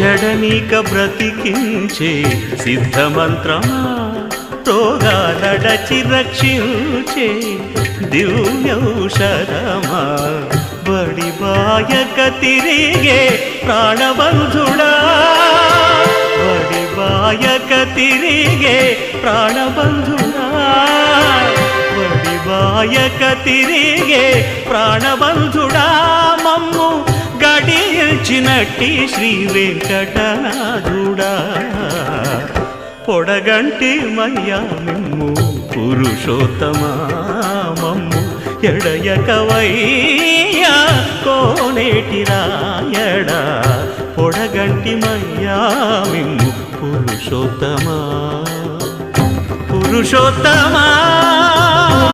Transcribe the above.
నీక బ్రతికించే సిద్ధమంత్రమా? రోగాలడచి రక్షించే దివ్యౌషధమా? బడి బాయక తిరిగే ప్రాణబంధుడా? బడి బాయక తిరిగే ప్రాణబంధుడా? బడి బాయక తిరిగే ప్రాణబంధుడా? గడిచినట్టి శ్రీ వెంకటనాథుడా పొడగంటి మయ్యా మిమ్ము పురుషోత్తమా మమ్ము ఎడయకవయ్యా కోనేటి రాయడా. పొడగంటి మయ్యా మిమ్ము పురుషోత్తమా పురుషోత్తమా.